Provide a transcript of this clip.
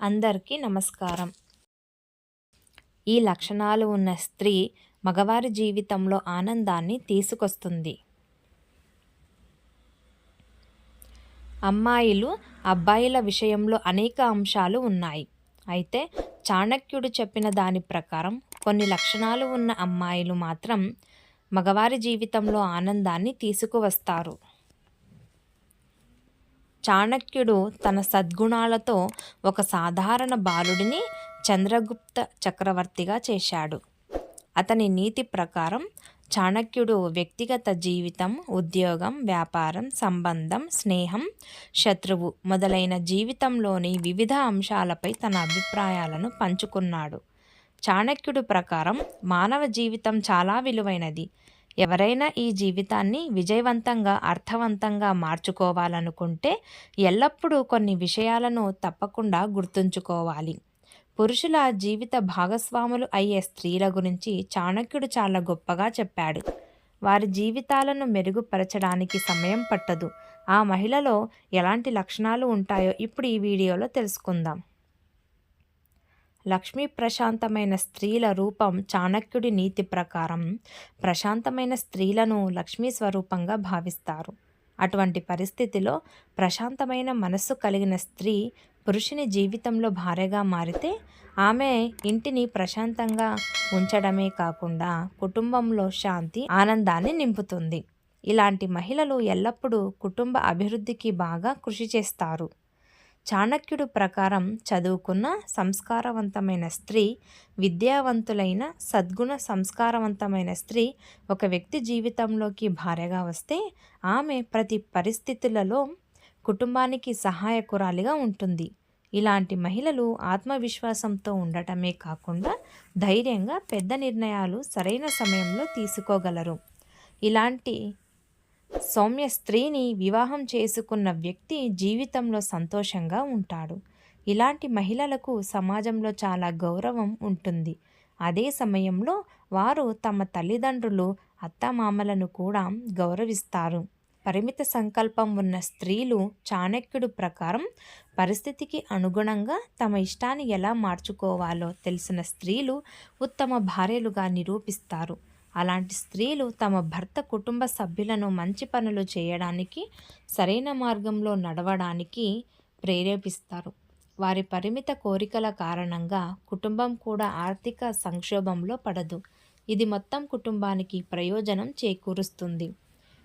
అందరికీ నమస్కారం. ఈ లక్షణాలు ఉన్న స్త్రీ మగవారి జీవితంలో ఆనందాన్ని తీసుకొస్తుంది. అమ్మాయిలు అబ్బాయిల విషయంలో అనేక అంశాలు ఉన్నాయి. అయితే చాణక్యుడు చెప్పిన దాని ప్రకారం కొన్ని లక్షణాలు ఉన్న అమ్మాయిలు మాత్రం మగవారి జీవితంలో ఆనందాన్ని తీసుకువస్తారు. చాణక్యుడు తన సద్గుణాలతో ఒక సాధారణ బాలుడిని చంద్రగుప్త చక్రవర్తిగా చేశాడు. అతని నీతి ప్రకారం చాణక్యుడు వ్యక్తిగత జీవితం ఉద్యోగం వ్యాపారం సంబంధం స్నేహం శత్రువు మొదలైన జీవితంలోని వివిధ అంశాలపై తన అభిప్రాయాలను పంచుకున్నాడు. చాణక్యుడు ప్రకారం మానవ జీవితం చాలా విలువైనది. ఎవరైనా ఈ జీవితాన్ని విజయవంతంగా అర్థవంతంగా మార్చుకోవాలనుకుంటే ఎల్లప్పుడూ కొన్ని విషయాలను తప్పకుండా గుర్తుంచుకోవాలి. పురుషుల జీవిత భాగస్వాములు అయ్యే స్త్రీల గురించి చాణక్యుడు చాలా గొప్పగా చెప్పాడు. వారి జీవితాలను మెరుగుపరచడానికి సమయం పట్టదు. ఆ మహిళలో ఎలాంటి లక్షణాలు ఉంటాయో ఇప్పుడు ఈ వీడియోలో తెలుసుకుందాం. లక్ష్మీ ప్రశాంతమైన స్త్రీల రూపం చాణక్యుడి నీతి ప్రకారం ప్రశాంతమైన స్త్రీలను లక్ష్మీ స్వరూపంగా భావిస్తారు. అటువంటి పరిస్థితిలో ప్రశాంతమైన మనస్సు కలిగిన స్త్రీ పురుషుని జీవితంలో భార్యగా మారితే ఆమె ఇంటిని ప్రశాంతంగా ఉంచడమే కాకుండా కుటుంబంలో శాంతి ఆనందాన్ని నింపుతుంది. ఇలాంటి మహిళలు ఎల్లప్పుడూ కుటుంబ అభివృద్ధికి బాగా కృషి చేస్తారు. చాణక్యుడు ప్రకారం చదువుకున్న సంస్కారవంతమైన స్త్రీ విద్యావంతులైన సద్గుణ సంస్కారవంతమైన స్త్రీ ఒక వ్యక్తి జీవితంలోకి భార్యగా వస్తే ఆమె ప్రతి పరిస్థితులలో కుటుంబానికి సహాయకురాలిగా ఉంటుంది. ఇలాంటి మహిళలు ఆత్మవిశ్వాసంతో ఉండటమే కాకుండా ధైర్యంగా పెద్ద నిర్ణయాలు సరైన సమయంలో తీసుకోగలరు. ఇలాంటి సౌమ్య స్త్రీని వివాహం చేసుకున్న వ్యక్తి జీవితంలో సంతోషంగా ఉంటాడు. ఇలాంటి మహిళలకు సమాజంలో చాలా గౌరవం ఉంటుంది. అదే సమయంలో వారు తమ తల్లిదండ్రులు అత్తమామలను కూడా గౌరవిస్తారు. పరిమిత సంకల్పం ఉన్న స్త్రీలు చాణక్యుడు ప్రకారం పరిస్థితికి అనుగుణంగా తమ ఇష్టాన్ని ఎలా మార్చుకోవాలో తెలిసిన స్త్రీలు ఉత్తమ భార్యలుగా నిరూపిస్తారు. అలాంటి స్త్రీలు తమ భర్త కుటుంబ సభ్యులను మంచి పనులు చేయడానికి సరైన మార్గంలో నడవడానికి ప్రేరేపిస్తారు. వారి పరిమిత కోరికల కారణంగా కుటుంబం కూడా ఆర్థిక సంక్షోభంలో పడదు. ఇది మొత్తం కుటుంబానికి ప్రయోజనం చేకూరుస్తుంది.